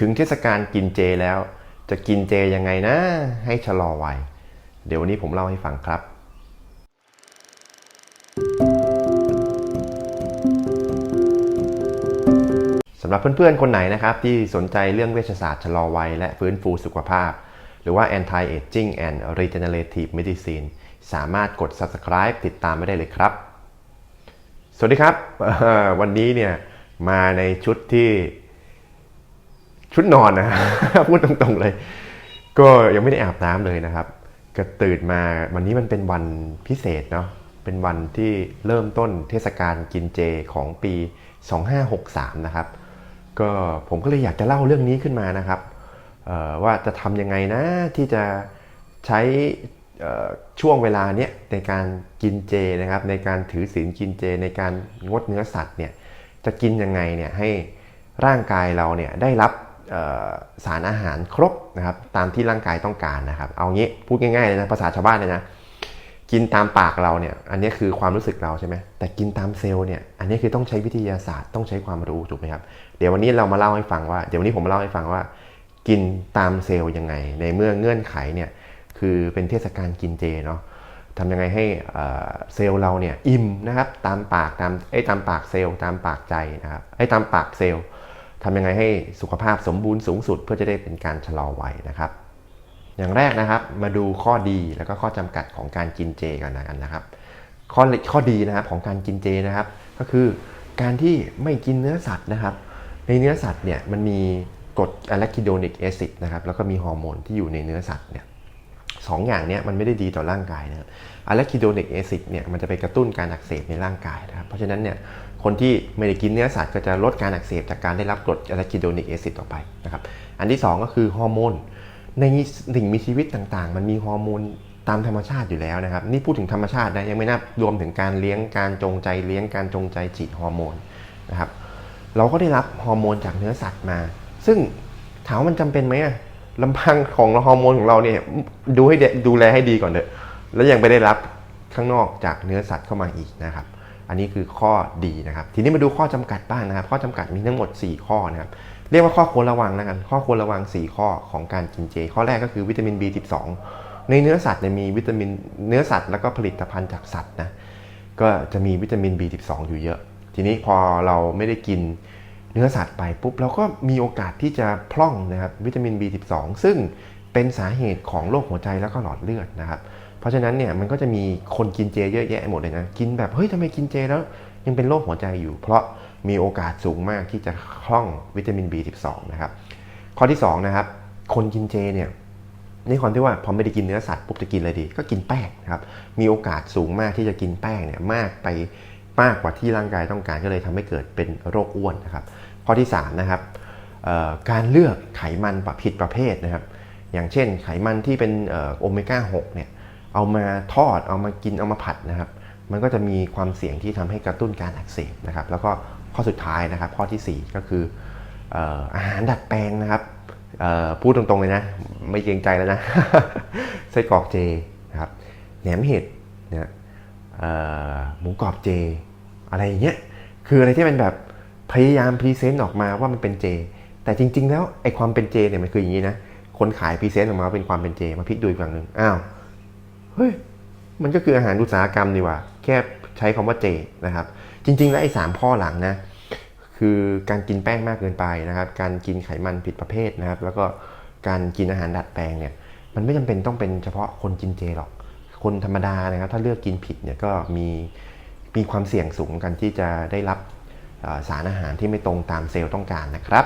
ถึงเทศกาลกินเจแล้ว จะกินเจยังไงนะ ให้ชะลอวัย เดี๋ยววันนี้ผมเล่าให้ฟังครับ สำหรับเพื่อนๆ คนไหนนะครับ ที่สนใจเรื่องเวชศาสตร์ชะลอวัย และฟื้นฟูสุขภาพ หรือว่า anti aging and regenerative medicine สามารถกด subscribe ติดตามไม่ได้เลยครับ สวัสดีครับ วันนี้เนี่ยมาในชุดที่ ชุดนอนนะ พูดตรงๆเลย ก็ยังไม่ได้อาบน้ำเลยนะครับ ก็ตื่นมาวันนี้มันเป็นวันพิเศษเนาะเป็นวันที่เริ่มต้นเทศกาลกินเจของปี 2563 นะครับ ก็ผมก็เลยอยากจะเล่าเรื่องนี้ขึ้นมานะครับว่าจะทำยังไงนะที่จะใช้ช่วงเวลาเนี้ยในการกินเจนะครับ ในการถือศีลกินเจ ในการงดเนื้อสัตว์เนี่ยจะกินยังไงเนี่ยให้ร่างกายเราเนี่ยได้รับ สารอาหารครบนะครับตามที่ร่างกายต้องการนะครับ เอางี้พูดง่ายๆเลยนะภาษาชาวบ้านเลยนะกินตามปากเราเนี่ยอันนี้คือความรู้สึกเราใช่ไหมแต่กินตามเซลล์เนี่ยอันนี้คือต้องใช้วิทยาศาสตร์ต้องใช้ความรู้ถูกไหมครับเดี๋ยววันนี้เรามาเล่าให้ฟังว่า เดี๋ยววันนี้ผมมาเล่าให้ฟังว่า กินตามเซลล์ยังไง ในเมื่อเงื่อนไขเนี่ยคือเป็นเทศกาลกินเจเนาะทำยังไงให้เซลล์เราเนี่ยอิ่มนะครับตามปากตามไอ้ตามปากเซลล์ตามปากใจนะครับไอ้ตามปากเซลล์ ทำยังไงให้สุขภาพสมบูรณ์สูงสุด เพื่อจะได้เป็นการชะลอวัยนะครับ อย่างแรกนะครับมาดูข้อดีแล้วก็ข้อจำกัดของการกินเจกันนะกันนะครับ ข้อข้อดีนะครับของการกินเจนะครับ ก็คือการที่ไม่กินเนื้อสัตว์นะครับ ในเนื้อสัตว์เนี่ยมันมีกรดอะแลคคิโดนิกแอซิดนะครับแล้วก็มีฮอร์โมนที่อยู่ในเนื้อสัตว์เนี่ยสองอย่างเนี้ยมันไม่ได้ดีต่อร่างกายนะครับอะแลคคิโดนิกแอซิดเนี่ยมันจะไปกระตุ้นการอักเสบในร่างกายนะครับ เพราะฉะนั้นเนี่ย คนที่ไม่ได้กินเนื้อสัตว์ก็จะลดการอักเสบจากการได้รับกรดอะลคคิโดนิกแอซิดออกไปนะครับ อันที่สองก็คือฮอร์โมน ในสิ่งมีชีวิตต่างๆ มันมีฮอร์โมนตามธรรมชาติอยู่แล้วนะครับ นี่พูดถึงธรรมชาตินะยังไม่นับรวมถึงการเลี้ยงการจงใจเลี้ยงการจงใจฉีดฮอร์โมนนะครับเราก็ได้รับฮอร์โมนจากเนื้อสัตว์มา ซึ่งถามว่ามันจำเป็นไหมลำพังของฮอร์โมนของเราเนี่ยดูให้ดดูแลให้ดีก่อนเถอะแล้วยังไปได้รับข้างนอกจากเนื้อสัตว์เข้ามาอีกนะครับ อันนี้คือข้อดีนะครับ ทีนี้มาดูข้อจำกัดบ้างนะครับ ข้อจำกัดมีทั้งหมด 4 ข้อนะครับ เรียกว่าข้อควรระวังนะครับข้อควรระวัง 4 ข้อของการกินเจ ข้อแรกก็คือวิตามิน B12 ในเนื้อสัตว์เนี่ยมีวิตามินเนื้อสัตว์แล้วก็ผลิตภัณฑ์จากสัตว์นะ ก็จะมีวิตามิน B12 อยู่เยอะ ทีนี้พอเราไม่ได้กินเนื้อสัตว์ไปปุ๊บเราก็มีโอกาสที่จะพร่องนะครับวิตามิน B12 ซึ่งเป็นสาเหตุของโรคหัวใจแล้วก็หลอดเลือดนะครับเราะฉะนั้นเนี่ยมันก็จะมีคนกินเจเยอะแยะหมดเลยนะ กินแบบเฮ้ยทำไมกินเจแล้ว ยังเป็นโรคหัวใจอยู่ เพราะมีโอกาสสูงมากที่จะคล่องวิตามิน B12 นะครับ ข้อที่2นะครับคนกินเจเนี่ยในความที่ว่าพอไม่ได้กินเนื้อสัตว์ปุ๊บจะกินอะไรดี ก็กินแป้งนะครับ มีโอกาสสูงมากที่จะกินแป้งเนี่ยมากไปมากกว่าที่ร่างกายต้องการก็เลยทำให้เกิดเป็นโรคอ้วนนะครับ ข้อที่3นะครับการเลือกไขมันประผิดประเภทนะครับ อย่างเช่นไขมันที่เป็นโอเมก้า6เนี่ย เอามาทอดเอามากินเอามาผัดนะครับ มันก็จะมีความเสี่ยงที่ทำให้กระตุ้นการอักเสบนะครับ แล้วก็ข้อสุดท้ายนะครับ ข้อทีสี่4 ก็คือออาหารดัดแปลงนะครับพูดตรงๆเลยนะ ไม่เกรงใจแล้วนะไส้กรอกเจนะครับแหนมเห็ดนะเอ่อหมูกรอบเจ อะไรอย่างเงี้ยคืออะไรที่เป็นแบบพยายามพรีเซนต์ออกมาว่ามันเป็นเจ แต่จริง ๆ แล้วไอ้ความเป็นเจเนี่ยมันคืออย่างนี้นะคนขายพรีเซนต์ออกมาเป็นความเป็นเจ มาพิกดูอีกฝั่งหนึ่งอ้าว เฮ้ยมันก็คืออาหารอุตสาหกรรมดีกว่า แค่ใช้คำว่าเจนะครับ จริง ๆ แล้วไอ้สามข้อหลังนะคือการกินแป้งมากเกินไปนะครับ การกินไขมันผิดประเภทนะครับ แล้วก็การกินอาหารดัดแปลงเนี่ย มันไม่จำเป็นต้องเป็นเฉพาะคนกินเจหรอก คนธรรมดานะครับ ถ้าเลือกกินผิดเนี่ยก็มีมีความเสี่ยงสูงกันที่จะได้รับสารอาหารที่ไม่ตรงตามเซลล์ต้องการนะครับ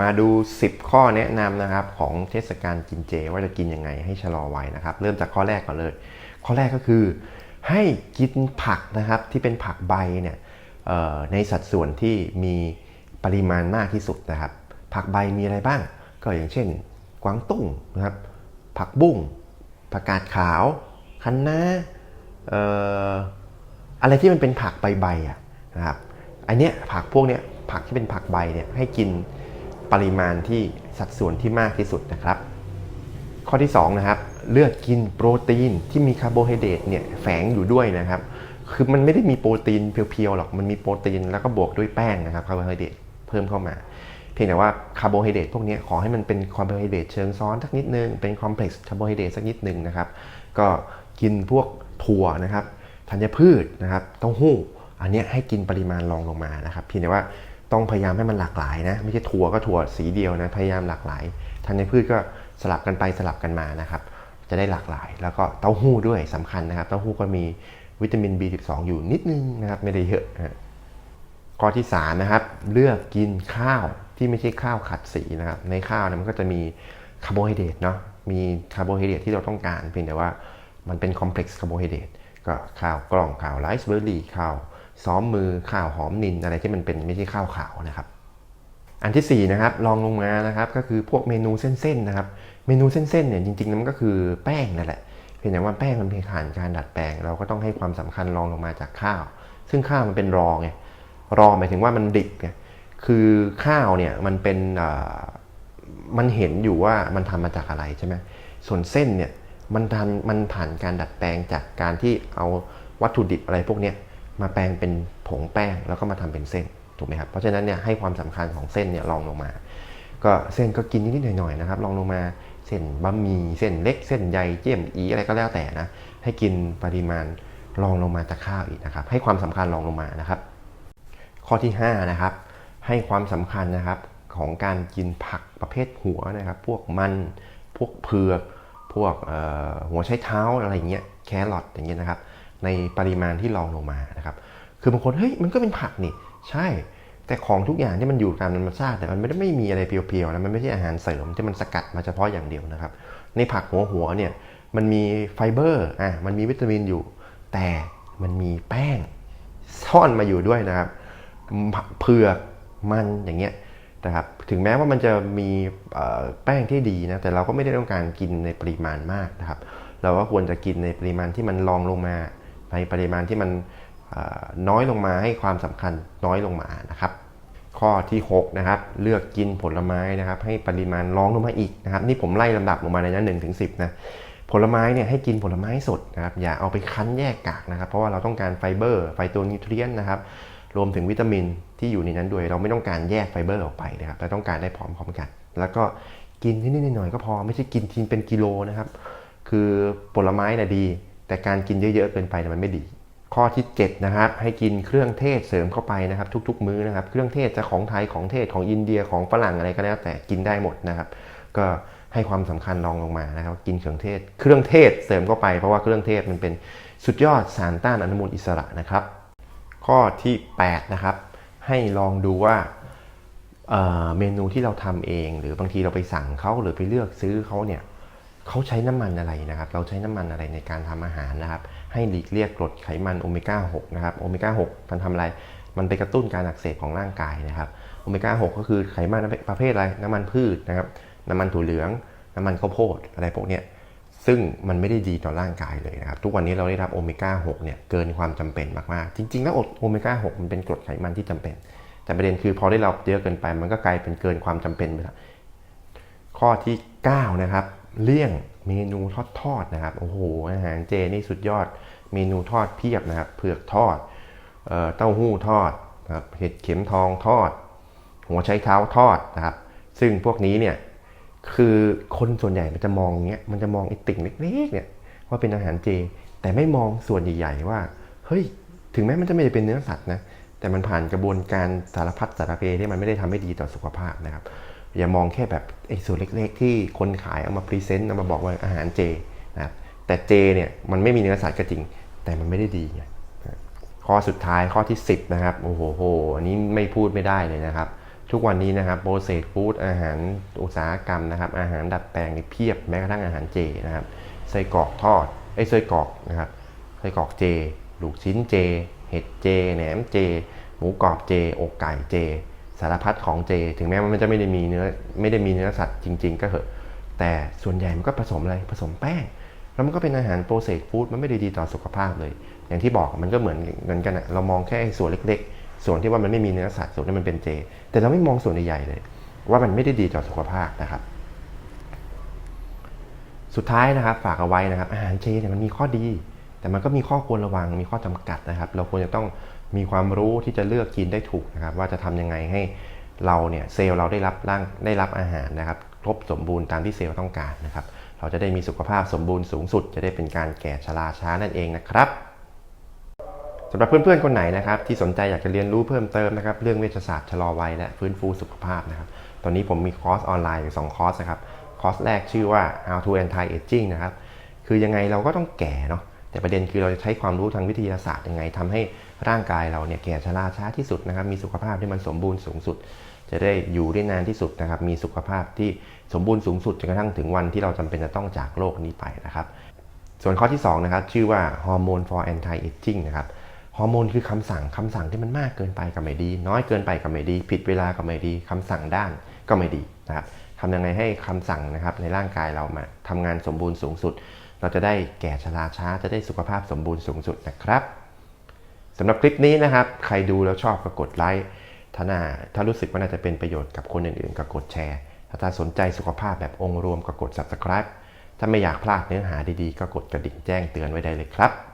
มาดู 10 ข้อแนะนำนะครับของเทศกาลกินเจ ว่าจะกินยังไงให้ชะลอวัยนะครับ เริ่มจากข้อแรกก่อนเลย ข้อแรกก็คือ ให้กินผักนะครับที่เป็นผักใบเนี่ยในสัดส่วนที่มีปริมาณมากที่สุดนะครับ ผักใบมีอะไรบ้าง ก็อย่างเช่น กวางตุ้งนะครับ ผักบุ้งผักกาดขาวคะน้าอออะไรที่มันเป็นผักใบๆอะนะครับอันเนี้ยผักพวกเนี้ยผักที่เป็นผักใบเนี่ยให้กิน ปริมาณที่สัดส่วนที่มากที่สุดนะครับ ข้อที่2นะครับเลือกกินโปรตีนที่มีคาร์โบไฮเดรตเนี่ยแฝงอยู่ด้วยนะครับ คือมันไม่ได้มีโปรตีนเพียวๆหรอกมันมีโปรตีนแล้วก็บวกด้วยแป้งนะครับคาร์โบไฮเดรตเพิ่มเข้ามาเพียงแต่ว่าคาร์โบไฮเดรตพวกนี้ขอให้มันเป็นคาร์โบไฮเดรตเชิงซ้อนสักนิดนึง เป็นคอมเพล็กซ์คาร์โบไฮเดรตสักนิดนึงนะครับ ก็กินพวกถั่วนะครับธัญพืชนะครับเต้าหู้ อันนี้ให้กินปริมาณรองลงมานะครับเพียงแต่ว่า ต้องพยายามให้มันหลากหลายนะไม่ใช่ถั่วก็ถั่วสีเดียวนะพยายามหลากหลายธัญพืชก็สลับกันไปสลับกันมานะครับ จะได้หลากหลาย แล้วก็เต้าหู้ด้วยสำคัญนะครับ เต้าหู้ก็มีวิตามิน B12 อยู่นิดนึงนะครับไม่ได้เยอะนะข้อที่3นะครับเลือกกินข้าวที่ไม่ใช่ข้าวขัดสีนะครับในข้าวเนี่ยมันก็จะมีคาร์โบไฮเดรตเนาะมีคาร์โบไฮเดรตที่เราต้องการเพียงแต่ว่ามันเป็นคอมเพล็กซ์คาร์โบไฮเดรตก็ข้าวกล้องข้าวไรซ์เบอร์รี่ข้าว ซ้อมมือข้าวหอมนินอะไรที่มันเป็นไม่ใช่ข้าวขาวนะครับ อันที่4นะครับลองลงมานะครับก็คือพวกเมนูเส้นๆนะครับ เมนูเส้นๆเนี่ยจริงๆมันก็คือแป้งนั่นแหละเพียงแต่ว่าแป้งมันเป็นผ่านการดัดแปลง เราก็ต้องให้ความสำคัญรองลงมาจากข้าว ซึ่งข้าวมันเป็นรองไงรองหมายถึงว่ามันดิบไงคือข้าวเนี่ยมันเป็นมันเห็นอยู่ว่ามันทำมาจากอะไรใช่ไหมส่วนเส้นเนี่ยมันทันมันผ่านการดัดแปลงจากการที่เอาวัตถุดิบอะไรพวกเนี้ย มาแปลงเป็นผงแป้งแล้วก็มาทำเป็นเส้นถูกไหมครับเพราะฉะนั้นเนี่ยให้ความสำคัญของเส้นเนี่ยลองลงมา ก็เส้นก็กินนิดหน่อยๆนะครับลองลงมาเส้นบะหมี่เส้นเล็กเส้นใหญ่เจียมอีอะไรก็แล้วแต่นะให้กินปริมาณลองลงมาจากข้าวอีกนะครับ ให้ความสำคัญลองลงมานะครับ ข้อที่5นะครับให้ความสำคัญนะครับของการกินผักประเภทหัวนะครับ พวกมันพวกเผือก พวกหัวไชเท้าอะไรเงี้ยแครอทอย่างเงี้ยนะครับ ในปริมาณที่ลองลงมานะครับคือบางคนเฮ้ยมันก็เป็นผักนี่ ใช่ แต่ของทุกอย่างที่มันอยู่ตามธรรมชาติแต่มันไม่ได้ไม่มีอะไรเพียวๆนะมันไม่ใช่อาหารเสริมที่มันสกัดมาเฉพาะอย่างเดียวนะครับ ในผักหัวหัวเนี่ยมันมีไฟเบอร์อะมันมีวิตามินอยู่ แต่มันมีแป้งซ่อนมาอยู่ด้วยนะครับเผือกมันอย่างเงี้ยนะครับถึงแม้ว่ามันจะมีแป้งที่ดีนะแต่เราก็ไม่ได้ต้องการกินในปริมาณมากนะครับ เราก็ควรจะกินในปริมาณที่มันรองลงมา ในปริมาณที่มันน้อยลงมาให้ความสำคัญน้อยลงมานะครับ ข้อที่6นะครับเลือกกินผลไม้นะครับ ให้ปริมาณรองลงมาอีกนะครับนี่ผมไล่ลำดับลงมาในนั้นหนึ่งถึงสินะผลไม้เนี่ยให้กินผลไม้สดนะครับอย่าเอาไปคั้นแยกกากนะครับ เพราะว่าเราต้องการไฟเบอร์ ไฟตัวนิวเทรียนนะครับรวมถึงวิตามินที่อยู่ในนั้นด้วย เราไม่ต้องการแยกไฟเบอร์ออกไปนะครับเราต้องการได้พร้อมๆกัน แล้วก็กินนิดๆหน่อยๆก็พอไม่ใช่กินทีเป็นกิโลนะครับ คือผลไม้น่ะดี แต่การกินเยอะๆเกินไปมันไม่ดี ข้อที่ 7 นะครับ ให้กินเครื่องเทศเสริมเข้าไปนะครับ ทุก ๆ มื้อนะครับ เครื่องเทศจะของไทยของเทศของอินเดียของฝรั่งอะไรก็แล้วแต่กินได้หมดนะครับ ก็ให้ความสำคัญลองลงมานะครับ กินเครื่องเทศ เครื่องเทศเสริมเข้าไปเพราะว่าเครื่องเทศมันเป็นสุดยอดสารต้านอนุมูลอิสระนะครับ ข้อที่8นะครับให้ลองดูว่าเเมนูที่เราทำเอง หรือบางทีเราไปสั่งเขาหรือไปเลือกซื้อเขาเนี่ย เขาใช้น้ำมันอะไรนะครับ เราใช้น้ำมันอะไรในการทำอาหารนะครับ ให้หลีกเลี่ยงกรดไขมันโอเมก้า6นะครับ โอเมก้า6มันทำอะไร มันไปกระตุ้นการอักเสบของร่างกายนะครับ โอเมก้า6ก็คือไขมันประเภทอะไร น้ำมันพืชนะครับ น้ำมันถั่วเหลือง น้ำมันข้าวโพดอะไรพวกนี้ซึ่งมันไม่ได้ดีต่อร่างกายเลยนะครับ ทุกวันนี้เราได้รับโอเมก้า6เนี่ยเกินความจำเป็นมากๆ จริง ๆ แล้วโอเมก้า6มันเป็นกรดไขมันที่จำเป็น แต่ประเด็นคือพอได้รับเยอะเกินไป มันก็กลายเป็นเกินความจำเป็นไปแล้วข้อที่ 9 นะครับ เลี่ยงเมนูทอดทอดนะครับ โอ้โห อาหารเจนี่สุดยอด เมนูทอดเพียบนะครับ เผือกทอด เต้าหู้ทอดนะครับเห็ดเข็มทองทอด หัวไชเท้าทอดนะครับ ซึ่งพวกนี้เนี่ยคือคนส่วนใหญ่มันจะมองเงี้ย มันจะมองไอ้ติ่งเล็กๆเนี่ยว่าเป็นอาหารเจ แต่ไม่มองส่วนใหญ่ๆว่า เฮ้ย ถึงแม้มันจะไม่ได้เป็นเนื้อสัตว์นะ แต่มันผ่านกระบวนการสารพัดสารเพที่มันไม่ได้ทำให้ดีต่อสุขภาพนะครับ อย่ามองแค่แบบไอ้ส่วนเล็กๆ ที่คนขายเอามาพรีเซนต์เอามาบอกว่าอาหารเจนะครับแต่เจเนี่ยมันไม่มีเนื้อสัตว์ก็จริง แต่มันไม่ได้ดีไงข้อสุดท้ายข้อที่ 10 นะครับ โอ้โหอันนี้ไม่พูดไม่ได้เลยนะครับ ทุกวันนี้นะครับโปรเซสฟู้ดอาหารอุตสาหกรรมนะครับ อาหารดัดแปลงนี่เพียบแม้กระทั่งอาหารเจนะครับไส้กรอกทอดไอ้ไส้กรอกนะครับไส้กรอกเจ ลูกชิ้นเจ เห็ดเจ แหนมเจ หมูกรอบเจ อกไก่เจ สารพัดของเจ ถึงแม้มันจะไม่ได้มีเนื้อไม่ได้มีเนื้อสัตว์จริง ๆ ก็เหอะ แต่ส่วนใหญ่มันก็ผสมอะไรผสมแป้ง แล้วมันก็เป็นอาหารโปรเซสฟู้ดมันไม่ได้ดีต่อสุขภาพเลย อย่างที่บอกมันก็เหมือนเหมือนกันอะเรามองแค่ส่วนเล็ก ๆ ส่วนที่ว่ามันไม่มีเนื้อสัตว์ส่วนที่มันเป็นเจ แต่เราไม่มองส่วนใหญ่เลย ว่ามันไม่ได้ดีต่อสุขภาพนะครับ สุดท้ายนะครับ ฝากเอาไว้นะครับ อาหารเจเนี่ยมันมีข้อดี แต่มันก็มีข้อควรระวังมีข้อจำกัดนะครับ เราควรจะต้อง มีความรู้ที่จะเลือกกินได้ถูกนะครับ ว่าจะทำยังไงให้เราเนี่ยเซลล์เราได้รับร่างได้รับอาหารนะครับ ครบสมบูรณ์ตามที่เซลล์ต้องการนะครับ เราจะได้มีสุขภาพสมบูรณ์สูงสุด จะได้เป็นการแก่ชราช้านั่นเองนะครับสำหรับเพื่อนๆคนไหนนะครับที่สนใจอยากจะเรียนรู้เพิ่มเติมนะครับเรื่องเวชศาสตร์ชะลอวัยและฟื้นฟูสุขภาพนะครับ ตอนนี้ผมมีคอร์สออนไลน์อยู่2คอร์สนะครับคอร์สแรกชื่อว่า how to anti aging นะครับคือยังไงเราก็ต้องแก่เนาะ แต่ประเด็นคือเราจะใช้ความรู้ทางวิทยาศาสตร์ยังไงทำให้ร่างกายเราเนี่ยแก่ชราช้าที่สุดนะครับมีสุขภาพที่มันสมบูรณ์สูงสุด จะได้อยู่ได้นานที่สุดนะครับมีสุขภาพที่สมบูรณ์สูงสุดจนกระทั่งถึงวันที่เราจำเป็นจะต้องจากโลกนี้ไปนะครับส่วนข้อที่2นะครับชื่อว่า Hormone for Anti Aging นะครับฮอร์โมนคือคำสั่งคำสั่งที่มันมากเกินไปก็ไม่ดี น้อยเกินไปก็ไม่ดี ผิดเวลาก็ไม่ดีคำสั่งด้านก็ไม่ดีนะครับทำยังไงให้คำสั่งนะครับในร่างกายเรามาทำงานสมบูรณ์สูงสุด เราจะได้แก่ชราช้าจะได้สุขภาพสมบูรณ์สูงสุดนะครับสำหรับคลิปนี้นะครับ ใครดูแล้วชอบก็กดไลค์ถ้าน่าถ้ารู้สึกว่าน่าจะเป็นประโยชน์กับคนอื่นๆก็กดแชร์ถ้าสนใจสุขภาพแบบองค์รวมก็กด subscribe ถ้าไม่อยากพลาดเนื้อหาดีๆ ก็กดกระดิ่งแจ้งเตือนไว้ได้เลยครับ